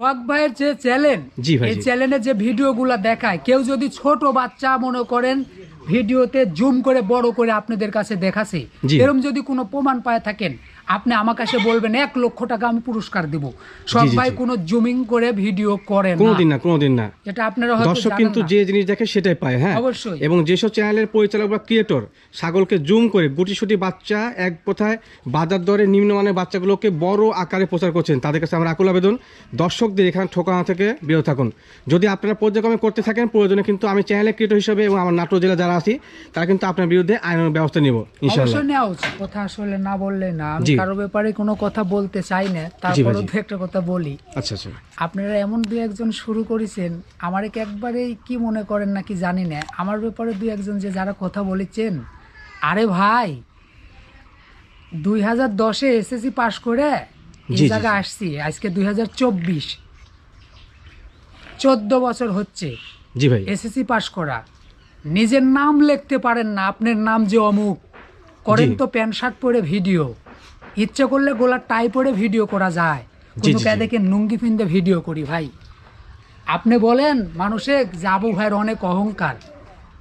Walk ভাইয়ের যে channel এই। চ্যানেলে যে ভিডিওগুলো দেখায় কেউ যদি ছোট বাচ্চা মনে করেন ভিডিওতে জুম করে বড় করে আপনাদের কাছে দেখাছে। এরকম যদি কোনো প্রমাণ পায় থাকেন আপনি আমার কাছে বলবেন এক লক্ষ টাকা আমি পুরস্কার দিব। সব জি, জি, ভাই জি। কোনো জুমিং করে ভিডিও করে না। কোনোদিন না কোনোদিন না। এটা আপনারা দর্শক কিন্তু যে জিনিস দেখে সেটাই পায় হ্যাঁ? অবশ্যই। এবং যেসব চ্যানেলের পরিচালক বা ক্রিয়েটর ছাগলকে জুম করে গুটিসুটি বাচ্চা এক কোথায় বাজার দরে নিম্নমানের বাচ্চাগুলোকে বড় আকারে প্রচার করছেন তাদের কাছে আমার আকুল আবেদন। দর্শকদের এখানে ঠোকানো থেকে বিরত থাকুন। যদি আপনারা পর্যায়ক্রমে করতে থাকেন প্রয়োজনে কিন্তু আমি চ্যানেলের ক্রিয়েটর হিসেবে এবং আমার নাটোর জেলা যারা আছি তারা কিন্তু আপনার বিরুদ্ধে আইনের ব্যবস্থা নিব ইনশাল্লাহ অবশ্যই নেওয়া উচিত। কথা আসলে না বললে না। জি। কারও ব্যাপারে কোনো কথা বলতে চাই না তারপরেও জি। দু একটা কথা বলি। আচ্ছা আচ্ছা আপনারা এমন দু একজন শুরু করেছেন আমার কি একবারেই কি মনে করেন নাকি জানি না আমার ব্যাপারে দু একজন যে যারা কথা বলেছেন আরে ভাই দুই হাজার দশে এসএসসি পাশ করে এই জায়গায় আসছি আজকে দুই হাজার চব্বিশ। চোদ্দ বছর হচ্ছে জি ভাই। এসএসসি পাশ করা। নিজের নাম লিখতে পারেন না আপনার নাম যে অমুক। করেন তো প্যান্ট শার্ট পরে ভিডিও। ইচ্ছে করলে গোলার টাই পরে ভিডিও করা যায়। জি, কোনো জি, জি। দেখে নুঙ্গি ফিন্দে ভিডিও করি ভাই। আপনি বলেন মানুষে যাবু ভাইয়ের অনেক অহংকার।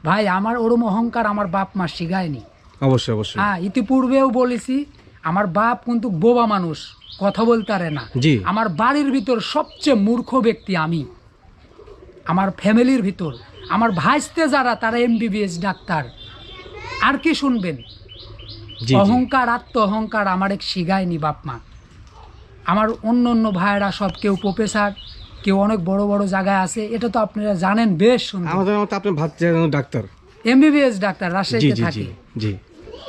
ভাই আমার ওরম অহংকার আমার বাপ মা শিখায়নি। অবশ্যই অবশ্যই। হ্যাঁ ইতিপূর্বেও বলেছি আমার বাপ কিন্তু বোবা মানুষ কথা বলতে পারে না। আমার বাড়ির ভিতর সবচেয়ে মূর্খ ব্যক্তি আমি। আমার ফ্যামিলির ভিতর। আমার ভাইস্তে যারা তারা এমবিবিএস ডাক্তার। আর কি শুনবেন? অহংকার আত্ম অহংকার আমার এক শিগায়নি বাপ মা। আমার অন্য অন্য ভাইয়েরা সব কেউ প্রফেসর কেউ অনেক বড় বড় জায়গায় আছে এটা তো আপনারা জানেন বেশ আমাদের মতো আপনার ভাত ডাক্তার। এমবিবিএস ডাক্তার রাজশাহীতে জি জি থাকি। জি।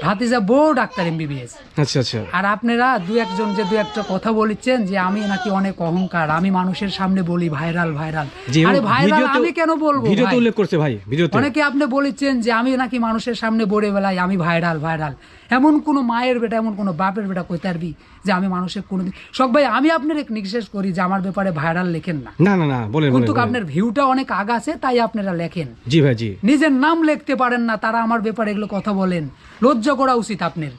ভাতিজা বউ ডাক্তার এমবিবিএস আচ্ছা আচ্ছা। আর আপনারা দু একজন যে দু একটা কথা বলেছেন যে আমি নাকি অনেক অহংকার আমি মানুষের সামনে বলি ভাইরাল ভাইরাল। আরে ভাইরাল আমি কেন বলব ভিডিওতে উল্লেখ করছে ভাই ভিডিওতে। অনেকে আপনি বলেছেন যে আমি নাকি মানুষের সামনে বলে আমি ভাইরাল ভাইরাল। এমন কোনো মায়ের বেটা এমন কোনো বাপের বেটা কই তারবি যে আমি মানুষের কোনোদিন সব ভাই আমি আপনার এক নিঃশেষ করি যে আমার ব্যাপারে ভাইরাল লেখেন না। না না না বলেন বলেন কিন্তু আপনার ভিউটা অনেক আগাছে তাই আপনারা লেখেন। জি ভাই জি। নিজের নাম লিখতে পারেন না তারা আমার ব্যাপারে এগুলো কথা বলেন। লজ্জা করা উচিত আপনার।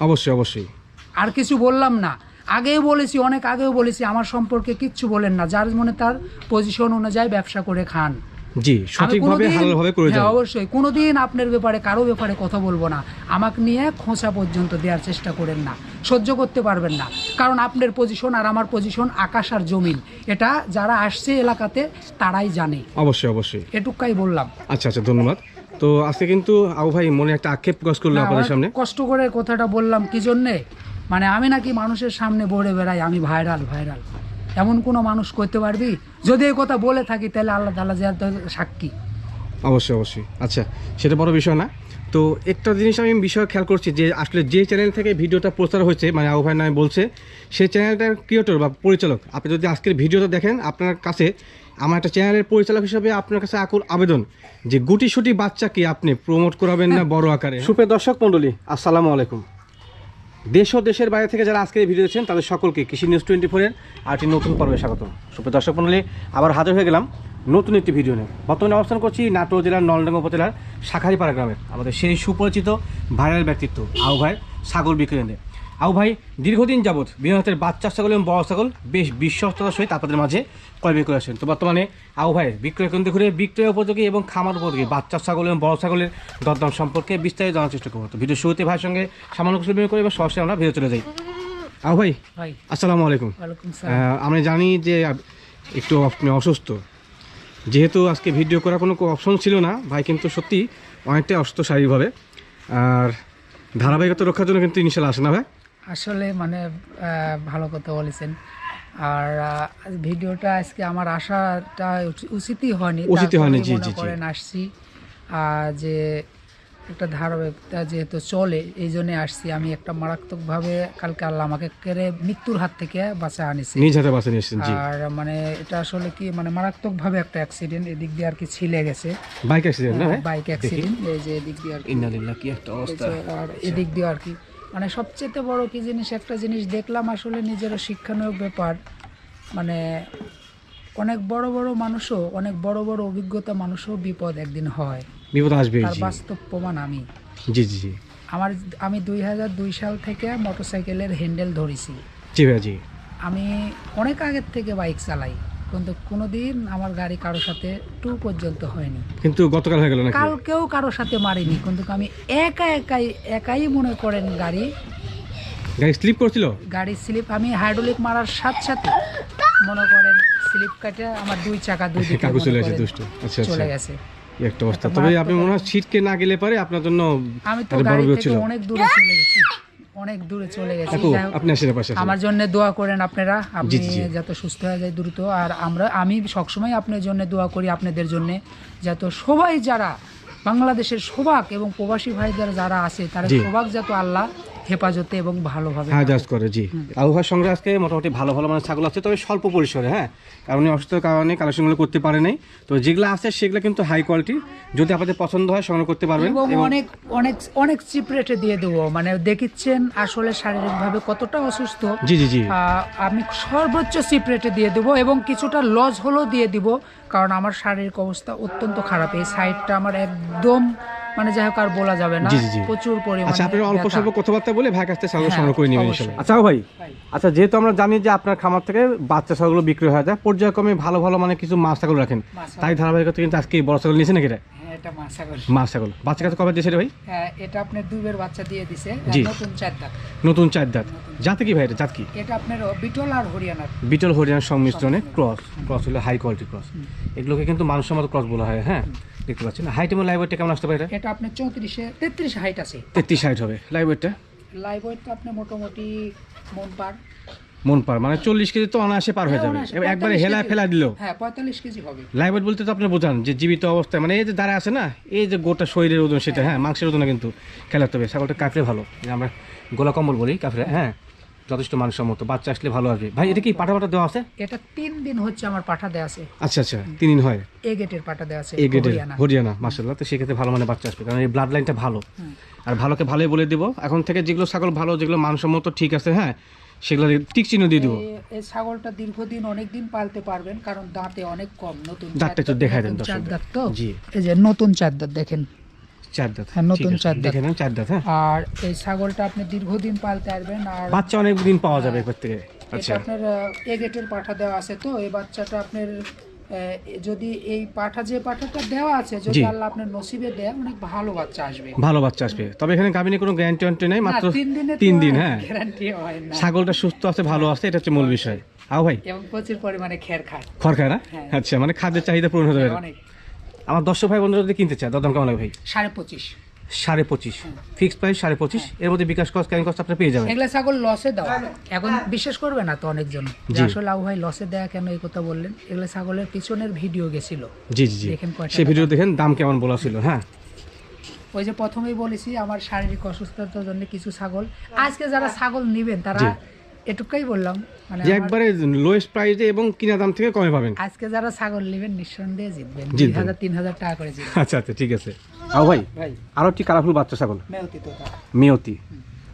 অবশ্যই অবশ্যই। আর কিছু বললাম না। আগেও বলেছি অনেক আগেও বলেছি আমার সম্পর্কে কিচ্ছু বলেন না। যার মনে তার পজিশন অনুযায়ী ব্যবসা করে খান। জি সঠিকভাবে হালালভাবে করে হ্যাঁ, যান। অবশ্যই। কোনোদিন আপনার ব্যাপারে কারও ব্যাপারে কথা বলব না। আমাকে নিয়ে খোঁচা পর্যন্ত দেওয়ার চেষ্টা করেন না। সহ্য করতে পারবেন না। কারণ আপনার পজিশন আর আমার পজিশন আকাশ আর জমিন। এটা যারা আসছে এলাকাতে তারাই জানে। অবশ্যই অবশ্যই। এটুকাই বললাম। আচ্ছা আচ্ছা ধন্যবাদ। তো আজকে কিন্তু আবু ভাই মনে একটা আক্ষেপ প্রকাশ করল আপনাদের সামনে। কষ্ট করে কথাটা বললাম কি জন্যে? মানে আমি নাকি মানুষের সামনে বলে বেড়াই আমি ভাইরাল ভাইরাল। এমন কোনো মানুষ করতে পারবি? যদি এই কথা বলে থাকি তাহলে আল্লাহ তালা যে সাক্ষী। অবশ্যই অবশ্যই। আচ্ছা সেটা বড় বিষয় না। তো একটা জিনিস আমি বিষয় খেয়াল করছি যে আসলে যে চ্যানেল থেকে ভিডিওটা প্রচার হয়েছে মানে আবু ভাই নামে বলছে সেই চ্যানেলটার ক্রিয়েটর বা পরিচালক আপনি যদি আজকের ভিডিওটা দেখেন আপনার কাছে আমার একটা চ্যানেলের পরিচালক হিসেবে আপনার কাছে আকুল আবেদন যে গুটি সুটি বাচ্চাকে আপনি প্রমোট করাবেন না বড় আকারে। সুপে দর্শক, মণ্ডলী, আসসালামু আলাইকুম। দেশ ও দেশের বাইরে থেকে যারা আজকে ভিডিও দেখছেন, তাদের সকলকে কৃষি নিউজ টোয়েন্টি ফোরের আরেকটি নতুন পর্বে স্বাগত সুপ্রিয় দর্শক, মণ্ডলী, আবার হাজির হয়ে গেলাম নতুন একটি ভিডিও নিয়ে। বর্তমানে অবস্থান করছি নাটোর জেলার নলডাঙ্গা উপজেলার শাখারিপাড়া গ্রামের আমাদের সেই সুপরিচিত ভাইরাল ব্যক্তিত্ব আউ ভাই, ছাগল বিক্রয়েন্দ্রে আউ ভাই দীর্ঘদিন যাবৎ বিনোদের বাচ্চা ছাগল এবং বড় ছাগল বেশ বিশ্বস্ততার সহিত আপনাদের মাঝে ক্রয় বিক্রয় আসেন তো বর্তমানে আউ ভাইয়ের বিক্রয় কেন্দ্র ঘুরে বিক্রয় উপযোগী এবং খামার উপযোগী বাচ্চা ছাগল এবং বড় ছাগলের দরদাম সম্পর্কে বিস্তারিত জানার চেষ্টা করব। তো ভিডিও শুরুতে ভাইয়ের সঙ্গে সামান্য কিছু বিনিময় করে এবার সরাসরি আমরা ভিডিও চলে যাই। আউ ভাই ভাই। আসসালামু আলাইকুম। আমরা জানি যে একটু আপনি অসুস্থ। যেহেতু আজকে ভিডিও করার কোনো অপশন ছিল না ভাই কিন্তু সত্যি অনেকটাই অসুস্থ শারীরিকভাবে। আর ধারাবাহিকতা রক্ষার জন্য কিন্তু ইনশাল্লাহ আসে না ভাই। আসলে মানে ভালো কথা বলেছেন। আর ভিডিওটা আজকে আমার উচি- উচিতই হয়নি। উচিতই হয়নি, জি, জি, জি। করেন আসছি। যে একটা ধারাবাহিকতা যেহেতু চলে এই জন্য আসছি। আমি একটা মারাত্মকভাবে কালকে আল্লাহ আমাকে কেড়ে মৃত্যুর হাত থেকে বাঁচা আনিছে। নিজ হাতে বাঁচে নিয়েছেন জি। আর মানে এটা আসলে কি মানে মারাত্মকভাবে একটা অ্যাক্সিডেন্ট এদিক দিয়ে আর কি ছিলে গেছে। বাইক অ্যাক্সিডেন্ট না বাইক অ্যাক্সিডেন্ট এই যে এদিক দিয়ে আর কি ইন্নালিল্লাহ কি একটা অবস্থা। আর এদিক দিয়ে আর কি মানে সবচেয়ে বড় কি জিনিস একটা জিনিস দেখলাম আসলে নিজেরও শিক্ষানক ব্যাপার। মানে অনেক বড় বড় মানুষও অনেক বড় বড় অভিজ্ঞতা মানুষও বিপদ একদিন হয়। বিপদ আসবে তার বাস্তব প্রমাণ আমি। জি জি জি। আমার আমি দুই হাজার দুই সাল থেকে মোটরসাইকেলের হ্যান্ডেল ধরেছি। জি ভাই জি। আমি অনেক আগের থেকে বাইক চালাই। কিন্তু কোনোদিন আমার গাড়ি কারোর সাথে টু পর্যন্ত হয়নি। কিন্তু গতকাল হয়ে গেল নাকি? কালকেও কারোর সাথে মারিনি কিন্তু আমি একা একাই একাই মনে করেন গাড়ি। গাড়ি স্লিপ করছিল? গাড়ি স্লিপ আমি হাইড্রোলিক মারার সাথে সাথে মনে করেন স্লিপ কাটে আমার দুই চাকা দুই দিকে কাকু চলে গেছে দুষ্ট। আচ্ছা আচ্ছা। চলে গেছে। একটা অবস্থা। তবে আপনি মনে হয় ছিটকে না গেলে পারে আপনার জন্য আমি তো গাড়ি থেকে অনেক দূরে চলে গেছি। অনেক দূরে চলে গেছি। আমার জন্য দোয়া করেন আপনারা আপনি। যাতে সুস্থ হয়ে যায় দ্রুত আর আমরা আমি সবসময় আপনার জন্য দোয়া করি আপনাদের জন্য যাতে সবাই যারা বাংলাদেশের সোভাগ এবং প্রবাসী ভাই যারা যারা আছে তারা সোভাগ যাতে আল্লাহ হেফাজতে এবং ভালোভাবে হ্যাঁ। করে জি। আবহাওয়ার সঙ্গে আজকে মোটামুটি ভালো ভালো মানে ছাগল আছে তবে স্বল্প পরিসরে হ্যাঁ। কারণ উনি অসুস্থতার কারণে কালেকশনগুলো করতে পারে নাই। তো যেগুলো আছে সেগুলো কিন্তু হাই কোয়ালিটি যদি আপনাদের পছন্দ হয় সংগ্রহ করতে পারবেন। অনেক অনেক অনেক চিপ রেটে দিয়ে দেবো। মানে দেখিচ্ছেন আসলে শারীরিকভাবে কতটা অসুস্থ। জি জি জি। আমি সর্বোচ্চ চিপ রেটে দিয়ে দেবো এবং কিছুটা লস হলেও দিয়ে দিব কারণ আমার শারীরিক অবস্থা অত্যন্ত খারাপ। এই সাইডটা আমার একদম মানে যাই হোক আর বলা যাবে না। প্রচুর পরিমাণে আচ্ছা আপনারা অল্প স্বল্প কথাবার্তা বলে ভাই কাছ থেকে ছাগল হ্যাঁ, সংগ্রহ করে নেবেন। ইনশাল্লাহ। আচ্ছা ভাই। আচ্ছা যেহেতু আমরা জানি যে আপনার খামার থেকে বাচ্চা ছাগলগুলো বিক্রি হয়ে যায় পর্যায়ক্রমে ভালো ভালো মানে কিছু মাছ ছাগল রাখেন। তাই ধারাবাহিকতা কিন্তু আজকে বড় ছাগল নিয়েছে নাকি এটা হ্যাঁ মাছ ছাগল। বাচ্চা কাছে কবে দিয়েছে ভাই? হ্যাঁ এটা বাচ্চা দিয়ে দিছে নতুন চার দাঁত। নতুন চার দাঁত। জাতে কি ভাই এটা জাত কি? এটা আপনার বিটল আর হরিয়ানার। বিটল হরিয়ানার সংমিশ্রণে ক্রস। ক্রস হলো হাই কোয়ালিটি ক্রস। এগুলোকে কিন্তু মানুষের মতো ক্রস বলা হয় হ্যাঁ? দেখতে পাচ্ছেন। হাইট এবং লাইভ কেমন আসতে পারে এটা? এটা আপনার চৌত্রিশে তেত্রিশ হাইট আছে। তেত্রিশ হাইট হবে। লাইভ ওয়েটটা লাইভ ওয়েটটা আপনার মোটামুটি মন পার। মন পার মানে চল্লিশ কেজি তো অনায়াসে পার হয়ে হ্যাঁ, যাবে। একবারে 45 হেলা ফেলা দিল। হ্যাঁ পঁয়তাল্লিশ কেজি হবে। লাইভ ওয়েট বলতে তো আপনি বোঝান যে জীবিত অবস্থায় মানে এই যে দাঁড়া আছে না এই যে গোটা শরীরের ওজন সেটা হ্যাঁ। মাংসের ওজন কিন্তু খেলাতে হবে। ছাগলটা কাটলে ভালো। যে আমরা গোলা কম্বল বলি কাফরে হ্যাঁ। যথেষ্ট মানসম্মত বাচ্চা আসলে ভালো আসবে। ভাই এটা কি পাঠা পাঠা দেওয়া আছে? এটা তিন দিন হচ্ছে আমার পাঠা দেওয়া আছে। আচ্ছা আচ্ছা তিন দিন হয়? এ গেটের পাঠা দেওয়া আছে এই গ্রেডের হরিয়ানা। মাসাল্লাহ তো সেক্ষেত্রে ভালো মানে বাচ্চা আসবে কারণ এই ব্লাড লাইনটা ভালো। আর ভালোকে ভালোই বলে দিব। এখন থেকে যেগুলো ছাগল ভালো যেগুলো মানসম্মত ঠিক আছে হ্যাঁ সেগুলো টিক চিহ্ন দিয়ে দিব। এই ছাগলটা দীর্ঘদিন অনেক দিন পালতে পারবেন কারণ দাঁতে অনেক কম নতুন দাঁতটা একটু দেখায় দেন তো? জি। এই যে নতুন চার দাঁত দেখেন। চার দাঁত। হ্যাঁ, নতুন চার দেখে নেন চার দাঁত হ্যাঁ। আর এই ছাগলটা আপনি দীর্ঘদিন পালতে পারবেন আর বাচ্চা অনেক দিন পাওয়া যাবে এবার থেকে। আচ্ছা। আপনার এ গেটের পাঠা দেওয়া আছে তো এই বাচ্চাটা আপনার যদি এই পাঠা যে পাঠাটা দেওয়া আছে যদি আল্লাহ আপনার নসিবে দেয় অনেক ভালো বাচ্চা আসবে। ভালো বাচ্চা আসবে। তবে এখানে গাভিনে কোনো গ্যারান্টি নেই মাত্র তিন দিন হ্যাঁ। গ্যারান্টি হয় না। ছাগলটা সুস্থ আছে ভালো আছে এটা হচ্ছে মূল বিষয়। আও ভাই। এবং প্রচুর পরিমাণে খের খায়। খড় খায় না? হ্যাঁ। আচ্ছা মানে খাদ্যের চাহিদা পূরণ হতে পারে। অনেক। আমার দর্শক ভাই বন্ধুরা যদি কিনতে চায় দরদাম কেমন লাগে ভাই? সাড়ে পঁচিশ। সাড়ে পঁচিশ। ফিক্সড প্রাইস সাড়ে পঁচিশ। এর মধ্যে বিকাশ কস্ট ক্যারিং কস্ট আপনি পেয়ে যাবেন। এগুলা ছাগল লসে দাও এখন বিশ্বাস করবে না তো অনেকজন? যে আসলে আবু ভাই লসে দেয়া কেন এই কথা বললেন? এগুলো ছাগলের পিছনের ভিডিও গেছিল। জি জি দেখেন কয়টা সেই ভিডিও দেখেন দাম কেমন বলা ছিল হ্যাঁ। ওই যে প্রথমেই বলেছি আমার শারীরিক অসুস্থতার জন্য কিছু ছাগল। আজকে যারা ছাগল নেবেন তারা। এটুকুই বললাম। মানে যে একবারে লোয়েস্ট প্রাইসে এবং কিনা দাম থেকে কমে পাবেন। আজকে যারা ছাগল নেবেন নিঃসন্দেহে জিতবেন। দুই জিতবেন। হাজার তিন হাজার টাকা করে জিতবেন। আচ্ছা আচ্ছা ঠিক আছে। আও ভাই ভাই। আরও একটি কালারফুল বাচ্চা ছাগল। মেয়তি তো। মেয়তি।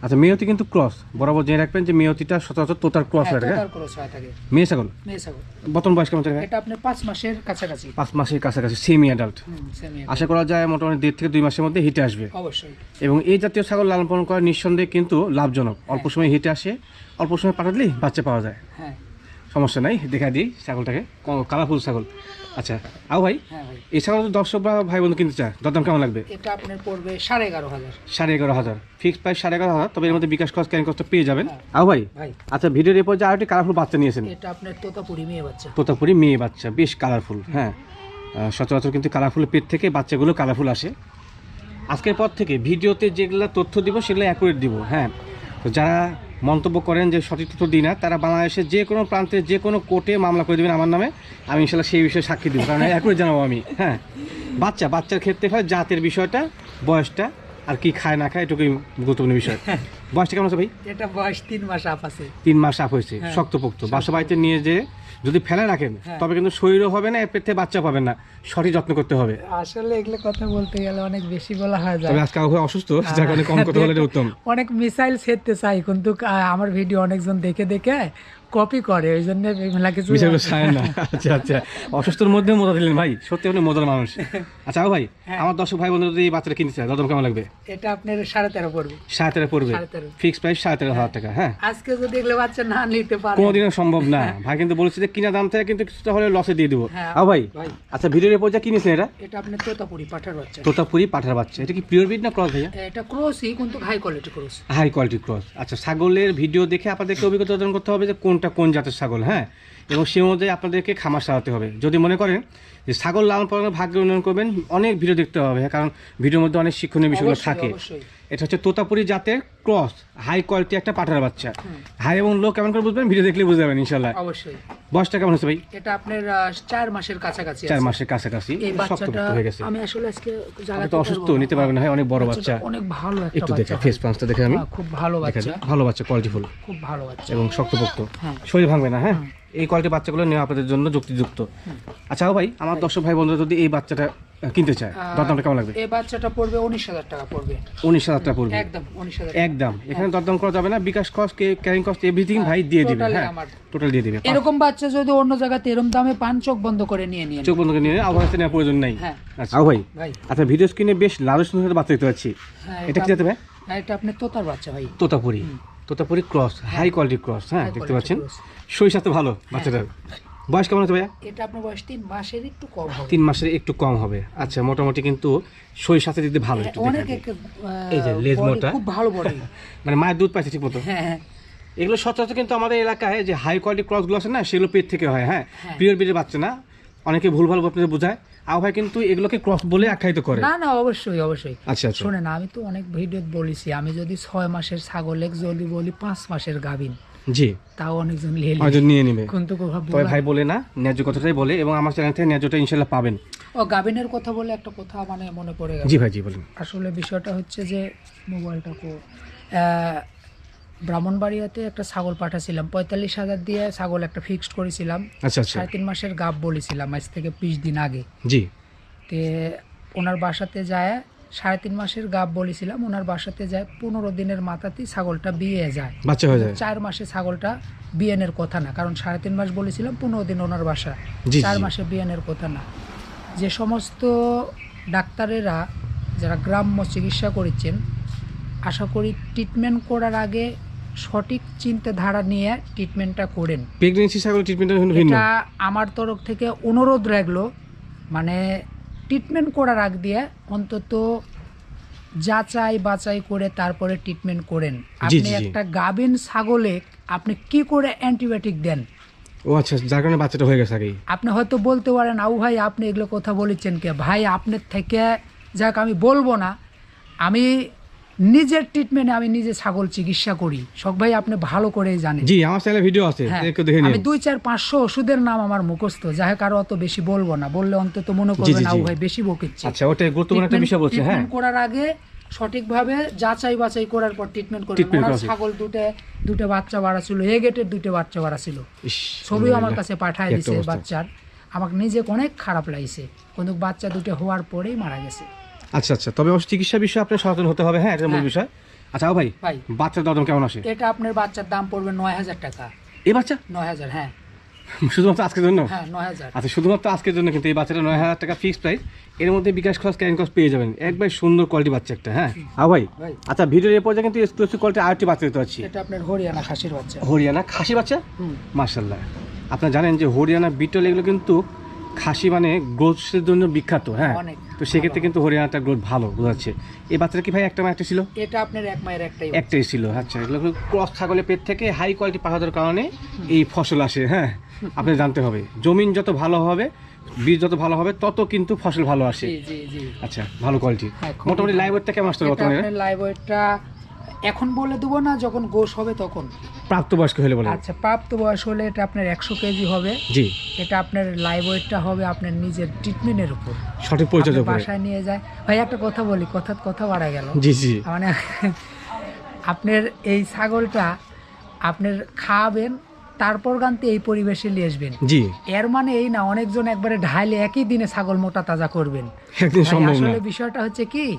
আচ্ছা মেয়তি কিন্তু ক্রস। বরাবর জেনে রাখবেন যে মেয়তিটা সচরাচর তোতার ক্রস হ্যাঁ, হয়ে থাকে হয়ে মেয়ে ছাগল? মেয়ে ছাগল। বর্তমান বয়স কেমন থাকে এটা আপনার পাঁচ মাসের কাছাকাছি। পাঁচ মাসের কাছাকাছি সেমি অ্যাডাল্ট আশা করা যায় মোটামুটি দেড় থেকে দুই মাসের মধ্যে হিটে আসবে। অবশ্যই। এবং এই জাতীয় ছাগল লালন পালন করা নিঃসন্দেহে কিন্তু লাভজনক। অল্প সময় হিটে আসে অল্প সময় পাঠালেই বাচ্চা পাওয়া যায়। হ্যাঁ। সমস্যা নাই দেখা দিই ছাগলটাকে। কালারফুল ছাগল। আচ্ছা আও ভাই হ্যাঁ এই ছাগল তো দর্শক বা ভাই বন্ধু কিনতে চায় দরদাম কেমন লাগবে? এটা আপনার পড়বে সাড়ে এগারো হাজার। সাড়ে এগারো হাজার। ফিক্সড প্রাইস সাড়ে এগারো হাজার তবে এর মধ্যে বিকাশ কস্ট ক্যারিং কস্ট পেয়ে যাবেন। আও ভাই ভাই। আচ্ছা ভিডিওর এরপর যে আরেকটি কালারফুল বাচ্চা নিয়েছেন। এটা আপনার তোতাপুরি মেয়ে বাচ্চা। তোতাপুরি মেয়ে বাচ্চা বেশ কালারফুল হ্যাঁ। সচরাচর কিন্তু কালারফুল পেট থেকে বাচ্চাগুলো কালারফুল আসে। আজকের পর থেকে ভিডিওতে যেগুলো তথ্য দিব সেগুলো অ্যাকুরেট দিব হ্যাঁ। তো যারা মন্তব্য করেন যে সঠিক তথ্য দিই না, তারা বাংলাদেশের যে কোনো প্রান্তে যে কোনো কোর্টে মামলা করে দেবেন আমার নামে। আমি ইনশাল্লাহ সেই বিষয়ে সাক্ষী দেবো, কারণ একই জানাব আমি হ্যাঁ। বাচ্চা, বাচ্চার ক্ষেত্রে হয় জাতের বিষয়টা, বয়সটা, আর কি খায় না খায় এটুকুই গুরুত্বপূর্ণ বিষয়। বয়সটা কেমন আছে ভাই? এটা বয়স তিন মাস আপ আছে। তিন মাস আপ হয়েছে হ্যাঁ। শক্তপোক্ত। বাসা বাড়িতে নিয়ে যে যদি ফেলে রাখেন হ্যাঁ। তবে কিন্তু শরীরও হবে না এর পেটে বাচ্চা পাবেন না। সঠিক যত্ন করতে হবে। আসলে এগুলো কথা বলতে গেলে অনেক বেশি বলা হয় যায়। তবে আজকে আবহাওয়া অসুস্থ যার কারণে কম কথা বলে উত্তম। অনেক মিসাইল ছেড়তে চাই কিন্তু আমার ভিডিও অনেকজন দেখে দেখে কপি করে ওই জন্য মেলা কিছু না। আচ্ছা আচ্ছা। অসুস্থর মধ্যেও মজা দিলেন ভাই সত্যি আপনি মজার মানুষ। আচ্ছা ভাই হ্যাঁ। আমার দর্শক ভাই বন্ধুরা যদি বাচ্চাটা কিনতে চায় দাদম কেমন লাগবে? এটা আপনার সাড়ে তেরো পড়বে। সাড়ে তেরো পড়বে। ফিক্স প্রাইস সাড়ে তেরো হাজার টাকা হ্যাঁ। আজকে যদি এগুলো বাচ্চা না নিতে পারে। কোনোদিনও সম্ভব না। ভাই কিন্তু বলেছে যে কিনা দাম থেকে কিন্তু কিছুটা হলে লসে দিয়ে দেবো। হ্যাঁ, আও ভাই। আচ্ছা ভিডিওর পর্যায়ে যা কিনেছেন এটা? এটা আপনার তোতাপুরি পাঠার বাচ্চা। তোতাপুরি পাঠার বাচ্চা। এটা কি পিওর ব্রিড না ক্রস ভাইয়া? এটা ক্রসই কিন্তু high quality cross high quality cross আচ্ছা ছাগলের ভিডিও দেখে আপনাদেরকে অভিজ্ঞতা অর্জন করতে হবে যে কোনটা কোন জাতের ছাগল হ্যাঁ। এবং সে অনুযায়ী আপনাদেরকে খামার সাজাতে হবে। যদি মনে করেন যে ছাগল লালন পালনের ভাগ্য উন্নয়ন করবেন অনেক ভিডিও দেখতে হবে কারণ ভিডিওর মধ্যে অনেক শিক্ষণীয় বিষয়গুলো থাকে। এটা হচ্ছে তোতাপুরি জাতের ক্রস হাই কোয়ালিটি একটা পাঠার বাচ্চা। হাই এবং লো কেমন করে বুঝবেন? ভিডিও দেখলে বুঝতে যাবেন ইনশাল্লাহ অবশ্যই। বয়সটা কেমন হচ্ছে ভাই? এটা আপনার চার মাসের কাছাকাছি চার মাসের কাছাকাছি। এই শক্ত বাচ্চাটা হয়ে গেছে। আমি আসলে আজকে তো অসুস্থ নিতে পারবেন না অনেক বড় বাচ্চা। অনেক ভালো একটা একটু দেখে বাচ্চা। ফেস পাঁচটা দেখে আমি। হ্যাঁ, খুব ভালো বাচ্চা। ভালো বাচ্চা কোয়ালিটিফুল খুব ভালো বাচ্চা। এবং শক্তপোক্ত। হ্যাঁ। শরীর ভাঙবে না হ্যাঁ? এই কোয়ালিটির বাচ্চাগুলো নেওয়া আপনাদের জন্য যুক্তিযুক্ত। আচ্ছা ও ভাই আমার দর্শক ভাই বন্ধুরা যদি এই বাচ্চাটা কিনতে চায় দরদামটা কেমন লাগবে? এই বাচ্চাটা পড়বে উনিশ হাজার টাকা পড়বে। উনিশ হাজার টাকা পড়বে? একদম উনিশ হাজার একদম। এখানে দরদাম করা যাবে না bKash cost carrying cost everything ভাই দিয়ে দিবে হ্যাঁ? টোটাল দিয়ে দিবে এরকম বাচ্চা যদি অন্য জায়গাতে এরকম দামে পান চোখ বন্ধ করে নিয়ে নিয়ে চোখ বন্ধ করে নিয়ে আবার নেওয়ার প্রয়োজন নাই। হ্যাঁ। আচ্ছা। ভাই আচ্ছা ভিডিও স্ক্রিনে বেশ লাল সুন্দর বাচ্চা দেখতে পাচ্ছি। হ্যাঁ এটা কি যেতে ভাই? হ্যাঁ, এটা আপনার তোতার বাচ্চা ভাই। Totapuri. Totapuri cross high quality cross হ্যাঁ দেখতে পাচ্ছেন। শরীর স্বাস্থ্য ভালো বাচ্চাটার। বয়স কেমন হচ্ছে ভাইয়া? এটা আপনার বয়স তিন মাসের একটু কম হবে। তিন মাসের একটু কম হবে। আচ্ছা মোটামুটি কিন্তু শরীর স্বাস্থ্য দিতে ভালো একটু অনেক এই যে লেজ মোটা। খুব ভালো বডি মানে মায়ের দুধ পাইছে ঠিক মতো হ্যাঁ হ্যাঁ। এগুলো সচরাচর কিন্তু আমাদের এলাকায় যে হাই কোয়ালিটি ক্রসগুলো আছে না সেগুলো পেট থেকে হয় হ্যাঁ। হ্যাঁ। পিওর বিটের বাচ্চা না। অনেকে ভুলভাল আপনাদের বোঝায়। ভাই কিন্তু এগুলোকে ক্রস বলে আখ্যায়িত করে। না না অবশ্যই অবশ্যই। আচ্ছা আচ্ছা। শোনেন আমি তো অনেক ভিডিও বলেছি। আমি যদি ছয় মাসের ছাগল এক যদি বলি পাঁচ মাসের গাভিন জি। তাও অনেকজন লিয়ে হয়তো নিয়ে নেবে। কিন্তু তবে ভাই বলে না ন্যায্য কথাটাই বলে এবং আমার চ্যানেল থেকে ন্যায্যটা ইনশাল্লাহ পাবেন। ও গাভিনের কথা বলে একটা কথা মানে মনে পড়ে গেল। জি ভাই জি বলেন। আসলে বিষয়টা হচ্ছে যে মোবাইলটা কো ব্রাহ্মণবাড়িয়াতে একটা ছাগল পাঠাছিলাম। পঁয়তাল্লিশ হাজার দিয়ে ছাগল একটা ফিক্সড করেছিলাম। আচ্ছা আচ্ছা। সাড়ে তিন মাসের গাব বলেছিলাম আজ থেকে বিশ দিন আগে। জি। তে ওনার বাসাতে যায় সাড়ে তিন মাসের গাব বলেছিলাম ওনার বাসাতে যায় পনেরো দিনের মাথাতেই ছাগলটা বিয়ে যায়। বাচ্চা হয়ে যায়। চার মাসে ছাগলটা বিয়ানের কথা না কারণ সাড়ে তিন মাস বলেছিলাম পনেরো দিন ওনার বাসা। চার মাসে বিয়ানের কথা না। যে সমস্ত ডাক্তারেরা যারা গ্রাম্য চিকিৎসা করেছেন আশা করি ট্রিটমেন্ট করার আগে সঠিক চিন্তাধারা নিয়ে ট্রিটমেন্টটা করেন। প্রেগনেন্সি ছাগল ট্রিটমেন্টের ভিন্ন? এটা আমার তরফ থেকে অনুরোধ রাখল মানে ট্রিটমেন্ট করার আগ দিয়ে অন্তত যাচাই বাছাই করে তারপরে ট্রিটমেন্ট করেন। আপনি। একটা গাভিন ছাগলে আপনি কি করে অ্যান্টিবায়োটিক দেন? ও আচ্ছা যার কারণে বাচ্চাটা হয়ে গেছে আগেই। আপনি হয়তো বলতে পারেন আউ ভাই আপনি এগুলো কথা বলেছেন কে? ভাই আপনার থেকে যাক আমি বলব না। আমি নিজের ট্রিটমেন্টে আমি নিজে ছাগল চিকিৎসা করি। সব ভাই আপনি ভালো করেই জানেন। জি আমার চ্যানেলে ভিডিও আছে হ্যাঁ, আমি দুই চার পাঁচশো ওষুধের নাম আমার মুখস্থ যাই হোক আরও অত বেশি বলব না। বললে অন্তত মনে করবেন জি, আউ ভাই বেশি বকেছি আচ্ছা ওটা গুরুত্বপূর্ণ একটা বিষয় বলছে হ্যাঁ। করার আগে সঠিকভাবে যাচাই বাছাই করার পর ট্রিটমেন্ট করবেন ছাগল দুটো দুটো বাচ্চা বাড়া ছিল এ গেটের দুটো বাচ্চা বাড়া ছিল। ছবি আমার কাছে পাঠায় দিছে বাচ্চার। আমাকে নিজে অনেক খারাপ লাগছে। কিন্তু বাচ্চা দুটো হওয়ার পরেই মারা গেছে। আচ্ছা আচ্ছা। তবে অবশ্য চিকিৎসা বিষয়ে আপনার সচেতন হতে হবে হ্যাঁ? এটা মূল হ্যাঁ। বিষয়। আচ্ছা ও ভাই ভাই। বাচ্চার দরদাম কেমন আসে? এটা আপনার বাচ্চার দাম পড়বে নয় হাজার টাকা। এই বাচ্চা? নয় হাজার হ্যাঁ। শুধুমাত্র আজকের জন্য? হ্যাঁ নয় হাজার। আচ্ছা শুধুমাত্র আজকের জন্য কিন্তু এই বাচ্চাটা নয় হাজার টাকা ফিক্স প্রাইস এর মধ্যে বিকাশ খরচ ক্যারিং কস্ট পেয়ে যাবেন। একবার সুন্দর কোয়ালিটি বাচ্চা একটা হ্যাঁ? আ ভাই আচ্ছা ভিডিওর এরপর কিন্তু এক্সক্লুসিভ কোয়ালিটি আরেকটি বাচ্চা দিতে পাচ্ছি। এটা আপনার হরিয়ানা খাসির বাচ্চা। হরিয়ানা খাসি বাচ্চা? মার্শাল্লাহ আপনারা জানেন যে হরিয়ানা বিটল এগুলো কিন্তু খাসি মানে গ্রোথের জন্য বিখ্যাত হ্যাঁ? অনেক। তো সেক্ষেত্রে কিন্তু হরিয়ানাটা গ্রোথ ভালো বোঝাচ্ছে। এই বাচ্চাটা কি ভাই একটা মায়ের একটা ছিল? এটা আপনার এক মায়ের একটাই একটাই ছিল আচ্ছা। এগুলো ক্রস ছাগলের পেট থেকে হাই কোয়ালিটি পাঠানোর কারণে এই ফসল আসে হ্যাঁ? আপনি জানতে হবে। জমিন যত ভালো হবে বীজ যত ভালো হবে তত কিন্তু ফসল ভালো আসে। জি জি জি। আচ্ছা ভালো কোয়ালিটি হ্যাঁ, মোটামুটি। লাইভ ওয়েটটা কেমন আসতে বর্তমানে? লাইভ ওয়েটটা এখন বলে দেবো না যখন গোশ হবে তখন। প্রাপ্তবয়স্ক হলে বলে আচ্ছা প্রাপ্ত বয়স হলে এটা আপনার একশো কেজি হবে। জি। এটা আপনার লাইভ ওয়েটটা হবে আপনার নিজের ট্রিটমেন্টের উপর। সঠিক পরিচর্যা করে। বাসায় নিয়ে যায়। ভাই একটা কথা বলি কথা কথা বাড়া গেল। জি জি। মানে আপনার এই ছাগলটা আপনার খাওয়াবেন তারপর গানতে এই পরিবেশে নিয়ে আসবেন। জি। এর মানে এই না অনেকজন একবারে ঢাইলে একই দিনে ছাগল মোটা তাজা করবেন। আসলে বিষয়টা হচ্ছে কি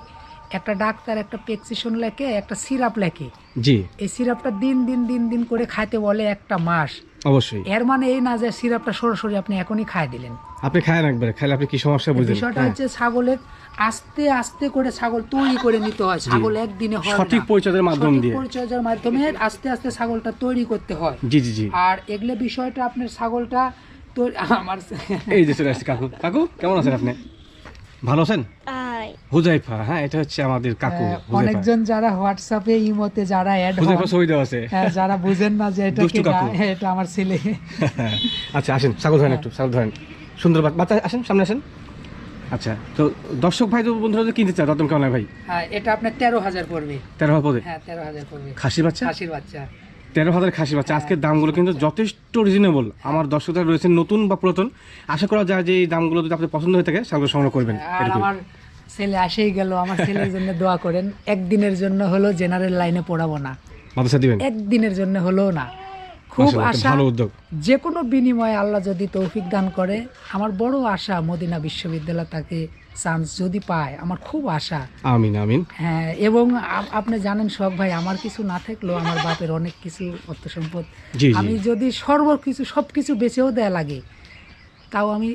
একটা ডাক্তার একটা প্রেসক্রিপশন লেখে একটা সিরাপ লেখে। জি। এই সিরাপটা দিন দিন দিন দিন করে খাইতে বলে একটা মাস। অবশ্যই। এর মানে এই না যে সিরাপটা সরাসরি আপনি এখনই খাই দিলেন। আপনি খায়েন একবারে খাইলে আপনি কি সমস্যা বুঝেন? বিষয়টা হ্যাঁ। হচ্ছে ছাগলের আস্তে আস্তে করে ছাগল তৈরি করে নিতে হয়। ছাগল একদিনে হয় সঠিক। পরিচর্যার মাধ্যম সঠিক দিয়ে। পরিচর্যার মাধ্যমে আস্তে আস্তে ছাগলটা তৈরি করতে হয়। জি জি জি। আর এগুলো বিষয়টা আপনার ছাগলটা তৈরি আমার এই যে চলে আসছে কাকু। কাকু কেমন আছেন আপনি? ভালো আছেন? হুজাইফা হ্যাঁ এটা হচ্ছে আমাদের কাকু অনেকজন যারা হোয়াটসঅ্যাপে ইমোতে যারা অ্যাড হুজাইফা ছবি দেওয়া আছে। হ্যাঁ, যারা বুঝেন না যে এটা কি এটা আমার ছেলে। আচ্ছা আসেন ছাগল ধরেন একটু ছাগল ধরেন সুন্দর বাচ্চা আসেন সামনে আসেন। আচ্ছা তো দর্শক ভাই তো বন্ধুরা কিনতে চায় দতম কেমন ভাই? হ্যাঁ, এটা আপনার তেরো হাজার পড়বে। তেরো হাজার পদে হ্যাঁ তেরো হাজার পড়বে। খাসি বাচ্চা? খাসির বাচ্চা। তেরো হাজার খাসি বাচ্চা। আজকের দামগুলো কিন্তু যথেষ্ট রিজনেবল আমার দর্শকরা রয়েছে নতুন বা পুরাতন। আশা করা যায় যে এই দামগুলো যদি আপনার পছন্দ হয়ে থাকে সেগুলো সংগ্রহ করবেন। আমার ছেলে আসেই গেল। আমার ছেলের জন্য দোয়া করেন। একদিনের জন্য হলো জেনারেল লাইনে পড়াবো না। মাদ্রাসা দিবেন? একদিনের জন্য হলো না। খুব আশা। ভালো উদ্যোগ। যে কোনো বিনিময়ে আল্লাহ যদি তৌফিক দান করে আমার বড় আশা মদিনা বিশ্ববিদ্যালয় তাকে চান্স যদি পায় আমার খুব আশা। আমিন আমিন। হ্যাঁ এবং আপনি জানেন শখ ভাই আমার কিছু না থাকলেও আমার বাপের অনেক কিছু অর্থ সম্পদ। আমি যদি সর্ব কিছু সব কিছু বেঁচেও দেয়া লাগে তাও আমি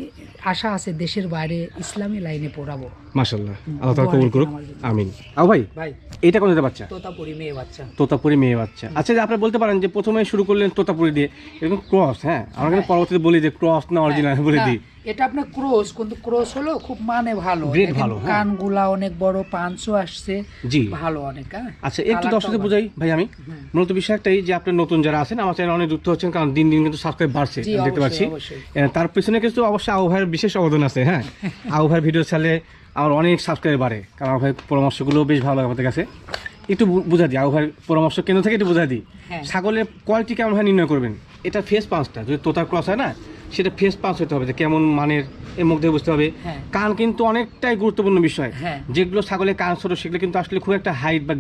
আশা আছে দেশের বাইরে ইসলামী লাইনে পড়াবো। মাশাল্লাহ আল্লাহ দোয়া কবুল করুক। আমিন। আও ভাই ভাই। এটা কোন বাচ্চা? তোতাপুরি মেয়ে বাচ্চা। তোতাপুরি মেয়ে বাচ্চা। আচ্ছা যে আপনি বলতে পারেন যে প্রথমে শুরু করলেন তোতাপুরি দিয়ে এরকম ক্রস হ্যাঁ? আমরা কিন্তু পরবর্তীতে বলি যে ক্রস না অরিজিনাল বলে দিই। হ্যাঁ, এটা আপনার ক্রস কিন্তু ক্রস হলো খুব মানে ভালো। Grade ভালো, হ্যাঁ। কানগুলা অনেক বড় পাঁচশো আসছে জি। ভালো অনেক হ্যাঁ। আচ্ছা একটু দর্শকদের। বুঝাই ভাই আমি। মূলত বিষয় একটাই যে আপনার নতুন যারা আছেন আমার চ্যানেল অনেক যুক্ত হচ্ছেন কারণ দিন দিন কিন্তু সাবস্ক্রাইব বাড়ছে দেখতে পাচ্ছি। তার পিছনে কিন্তু অবশ্যই ভাইয়ের বিশেষ অবদান আছে হ্যাঁ। ভাইয়ের ভিডিও চালে আমার অনেক সাবস্ক্রাইব বাড়ে কারণ ভাইয়ের পরামর্শগুলো বেশ ভালো লাগে আমাদের কাছে। একটু বুঝা দিই ভাইয়ের পরামর্শ কেন্দ্র থেকে একটু বুঝা দিই। হ্যাঁ। ছাগলের কোয়ালিটি কেমন হয় নির্ণয় করবেন? এটা ফেস পাঁচটা যদি তোতার ক্রস হয় না সেটা ফেস পাস হতে হবে যে কেমন মানের এর মধ্যে বুঝতে হবে। হ্যাঁ। কান কিন্তু অনেকটাই গুরুত্বপূর্ণ বিষয়। হ্যাঁ। যেগুলো ছাগলের কান ছোট সেগুলো কিন্তু আসলে খুব একটা হাইট বা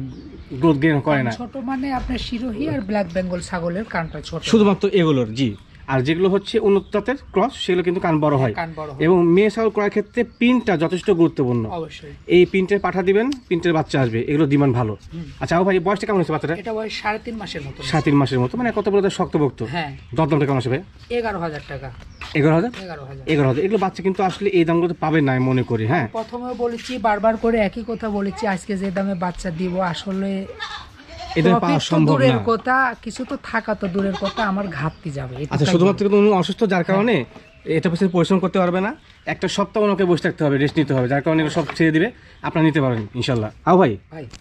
গ্রোথ গেন করে না। ছোট মানে আপনার শিরোহী আর ব্ল্যাক বেঙ্গল ছাগলের কানটা ছোট। শুধুমাত্র এগুলোর জি। আর যেগুলো হচ্ছে উন্নত জাতের ক্রস সেগুলো কিন্তু কান বড় হয়। বড়। এবং মেয়ে ছাগল করার ক্ষেত্রে পিনটা যথেষ্ট গুরুত্বপূর্ণ। এই পিনটের পাঠা দিবেন পিনটের বাচ্চা আসবে এগুলো ডিমান্ড ভালো। আচ্ছা ভাই বয়সটা কেমন হচ্ছে বাচ্চাটা এটা বয়স সাড়ে তিন মাসের মতো সাত তিন মাসের মতো মানে কত বলতে শক্তভক্ত হ্যাঁ। দরদামটা কেমন আসবে এগারো হাজার টাকা। এগারো হাজার? এগারো হাজার। এগুলো বাচ্চা কিন্তু আসলে এই দামগুলো পাবেন না মনে করি হ্যাঁ। প্রথমে বলেছি বারবার করে একই কথা বলেছি আজকে যে দামে বাচ্চা দিব আসলে এটা পাওয়া সম্ভব না। কথা কিছু তো থাকা তো দূরের কথা আমার ঘাটতি যাবে আচ্ছা শুধুমাত্র উনি অসুস্থ যার কারণে এটা পিছনে পরিশ্রম করতে পারবে না? একটা সপ্তাহ ওনাকে বসে থাকতে হবে রেস্ট নিতে হবে যার কারণে সব ছেড়ে দিবে আপনারা নিতে পারবেন ইনশাল্লাহ। আও ভাই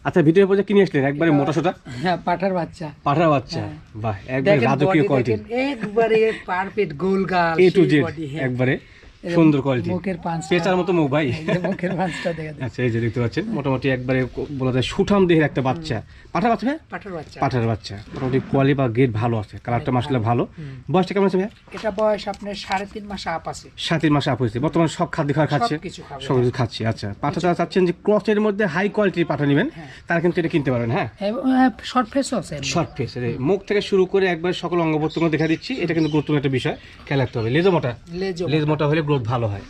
আচ্ছা ভিডিও পর্যন্ত কিনে আসলেন? একবারে মোটা সোটা হ্যাঁ পাঠার বাচ্চা। পাঠার বাচ্চা? বাহ একবারে রাজকীয় কোয়ালিটি একবারে পারফেক্ট গোল গাল এ টু জেড হ্যাঁ। একবারে। সুন্দর কোয়ালিটি মুখের পাঁচ পেঁচার মতো মুখ ভাই। মুখের পাঁচটা দেখে। আচ্ছা এই যে দেখতে পাচ্ছেন মোটামুটি একবারে বলা যায় সুঠাম দেহের একটা বাচ্চা। পাঠার বাচ্চা ভাই? পাঠার বাচ্চা। পাঠার বাচ্চা। মোটামুটি কোয়ালিটি বা গেট ভালো আছে। কালারটা মাসলে ভালো। বয়সটা কেমন আছে ভাই? এটা বয়স আপনার সাড়ে তিন মাস আপ আছে। সাত তিন মাসে আপ হয়েছে। বর্তমানে সব খাদ্য খাওয়া খাচ্ছে। সব কিছু খাচ্ছি আচ্ছা। পাঠা যারা চাচ্ছেন যে ক্রসের মধ্যে হাই কোয়ালিটির পাঠা নেবেন তারা কিন্তু এটা কিনতে পারবেন হ্যাঁ? শর্ট ফেস আছে। শর্ট ফেস মুখ থেকে শুরু করে একবার সকল অঙ্গ প্রত্যঙ্গ দেখা দিচ্ছি। এটা কিন্তু গুরুত্বপূর্ণ একটা বিষয়। খেয়াল রাখতে হবে। লেজো মোটা। লেজো লেজ মোটা হলে গ্রোথ ভালো হয়।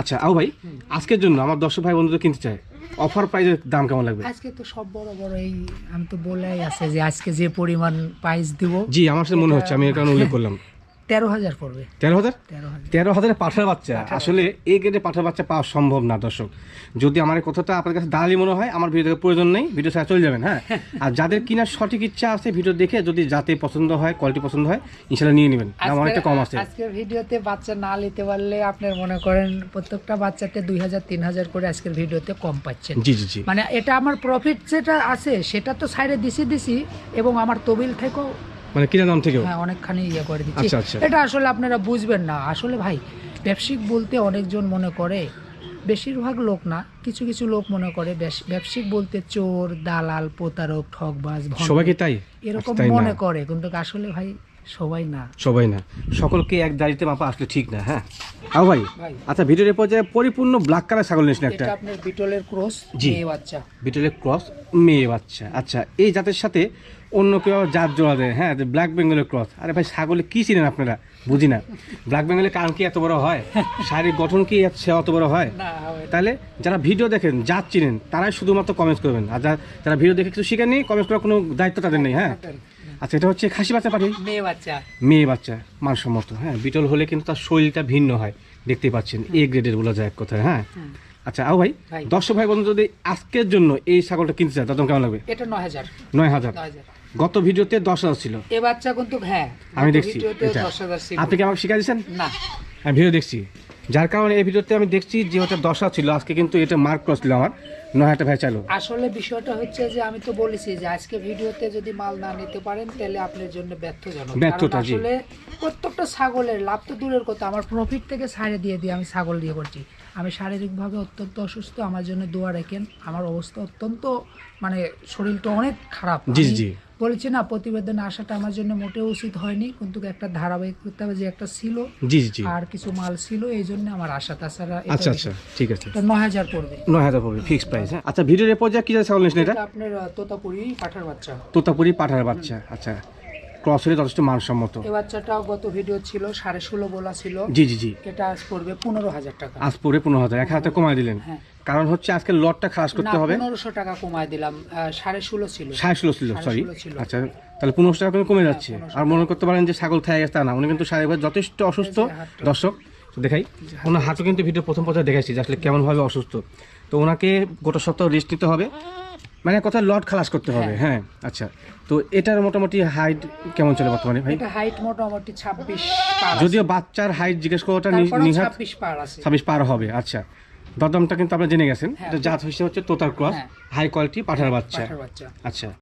আচ্ছা আও ভাই আজকের জন্য আমার দর্শক ভাই বন্ধুদের কিনতে চায় অফার প্রাইজের দাম কেমন লাগবে? আজকে তো সব বড় বড় এই আমি তো বলেই আছে যে আজকে যে পরিমাণ প্রাইস দিব জি আমার সাথে মনে হচ্ছে আমি এটা উল্লেখ করলাম। তেরো হাজার পড়বে। তেরো হাজার? তেরো হাজারে। পাঠার বাচ্চা। আসলে এই গেটে পাঠার বাচ্চা পাওয়া সম্ভব না দর্শক। যদি আমার কথাটা আপনার কাছে দাঁড়ালি মনে হয় আমার ভিডিও দেখার প্রয়োজন নেই ভিডিও ছাড়া চলে যাবেন হ্যাঁ? আর যাদের কিনার সঠিক ইচ্ছা আছে ভিডিও দেখে যদি যাতে পছন্দ হয় কোয়ালিটি পছন্দ হয় ইনশাল্লাহ নিয়ে নেবেন। দাম অনেকটা কম আছে। আজকের ভিডিওতে বাচ্চা না নিতে পারলে আপনার মনে করেন প্রত্যেকটা বাচ্চাতে দুই হাজার তিন হাজার করে আজকের ভিডিওতে কম পাচ্ছেন। জি জি জি। মানে এটা আমার প্রফিট যেটা আছে সেটা তো সাইডে দিছি দিছি এবং আমার তবিল থেকেও মানে কিনা দাম থেকেও? হ্যাঁ অনেকখানি ইয়ে করে দিচ্ছি। আচ্ছা, আচ্ছা। এটা আসলে আপনারা বুঝবেন না। আসলে ভাই ব্যবসায়িক বলতে অনেকজন মনে করে বেশিরভাগ লোক না কিছু কিছু লোক মনে করে বেশ- ব্যবসায়িক বলতে চোর দালাল প্রতারক ঠকবাজ ভণ্ড, সবাই কি তাই? এরকম তাই না। মনে করে। কিন্তু আসলে ভাই সবাই না। সবাই না। সকলকে এক দাড়িতে মাপা আসলে ঠিক না হ্যাঁ? আও ভাই আচ্ছা ভিডিওর পর্যায়ে পরিপূর্ণ ব্ল্যাক কালার ছাগল নিয়েছেন একটা এটা আপনার বিটলের ক্রস জি। মেয়ে বাচ্চা। বিটলের ক্রস মেয়ে বাচ্চা। আচ্ছা এই জাতের সাথে অন্য কেউ জাত জোড়া দেয় হ্যাঁ? ব্ল্যাক বেঙ্গলের ক্রস। আরে ভাই ছাগলে কি চিনেন আপনারা? বুঝি না। ব্ল্যাক বেঙ্গলের কান কি এত বড় হয়? শারীরিক গঠন কি এত- সে অত বড় হয়? তাহলে যারা ভিডিও দেখেন জাত চিনেন তারাই শুধুমাত্র কমেন্ট করবেন। আর যারা ভিডিও দেখে কিছু শিখেননি কমেন্ট করার কোনো দায়িত্ব তাদের নেই হ্যাঁ? আচ্ছা এটা হচ্ছে খাসি বাচ্চা পাঠি মেয়ে বাচ্চা। মেয়ে বাচ্চা মানসম্মত হ্যাঁ বিটল হলে কিন্তু তার শরীরটা ভিন্ন হয় দেখতে পাচ্ছেন এ গ্রেডের বলা যায় এক কথায় হ্যাঁ? আচ্ছা আও ভাই। দর্শক ভাই বন্ধু যদি আজকের জন্য এই ছাগলটা কিনতে চায় তখন কেমন লাগবে? এটা নয় হাজার। নয় হাজার। গত ভিডিওতে দশ হাজার ছিল। এ বাচ্চা কিন্তু হ্যাঁ আমি দেখছি। এটা। আপনি কি আমাকে শিখা দিয়েছেন? না। আমি ভিডিও দেখছি। যার কারণে এই ভিডিওতে আমি দেখছি যে ওটা দশা ছিল আজকে কিন্তু এটা মার্ক ক্রস ছিল আমার নয় হাজার ভাই চালু আসলে বিষয়টা হচ্ছে যে আমি তো বলেছি যে আজকে ভিডিওতে যদি মাল না নিতে পারেন তাহলে আপনার জন্য ব্যর্থজনক। ব্যর্থতা, আসলে প্রত্যেকটা ছাগলের লাভ তো দূরের কথা আমার প্রফিট থেকে ছাড়ে দিয়ে দিয়ে আমি ছাগল দিয়ে করছি। আমি শারীরিকভাবে অত্যন্ত অসুস্থ আমার জন্য দোয়া রেখেন আমার অবস্থা অত্যন্ত মানে শরীরটা অনেক খারাপ। জি, জি। বলেছি না প্রতিবেদন আসাটা আমার জন্য মোটেও উচিত হয়নি। কিন্তু একটা ধারাবাহিকতা যে একটা ছিল জি জি আর কিছু মাল ছিল এই জন্য আমার আশা। তাছাড়া আচ্ছা আচ্ছা ঠিক আছে। এটা নয় হাজার পড়বে। নয় হাজার পড়বে ফিক্স প্রাইস হ্যাঁ? আচ্ছা ভিডিওর যা কি এটা এটা? আপনার তোতাপুরি পাঠার বাচ্চা। তোতাপুরি পাঠার বাচ্চা আচ্ছা। ক্রস হলে যথেষ্ট মানসম্মত। এই বাচ্চাটাও গত ভিডিও ছিল সাড়ে ষোলো বলা ছিল। জি জি জি। এটা আজ পড়বে পনেরো হাজার টাকা। আজ পরে পনেরো হাজার এক হাজার কমায় দিলেন। হ্যাঁ। কারণ হচ্ছে আজকে লটটা খালাস করতে হবে। পনেরোশো টাকা কমায় দিলাম সাড়ে ষোলো ছিল। সাড়ে ষোলো ছিল সরি আচ্ছা তাহলে পনেরোশো টাকা কমে যাচ্ছে। আর মনে করতে পারেন যে ছাগল খেয়ে গেছে তা না উনি কিন্তু শারীরিকভাবে যথেষ্ট অসুস্থ। দর্শক দেখাই। ওনার হাতও কিন্তু ভিডিও প্রথম পর্যায়ে দেখাইছি যে আসলে কেমনভাবে অসুস্থ। তো ওনাকে গোটা সপ্তাহ রেস্ট নিতে হবে। মানে কথা লট খালাস করতে হবে হ্যাঁ। আচ্ছা। তো এটার মোটামুটি হাইট কেমন চলে বর্তমানে ভাই? এটা হাইট মোটামুটি ছাব্বিশ পার যদিও বাচ্চার হাইট জিজ্ঞেস করাটা নিহাত ছাব্বিশ পার আছে। ছাব্বিশ পার হবে আচ্ছা। দরদামটা কিন্তু আপনি জেনে গেছেন। হ্যাঁ। এটা জাত হচ্ছে হচ্ছে তোতার ক্রস হ্যাঁ। হাই কোয়ালিটি পাঠার বাচ্চা। আচ্ছা।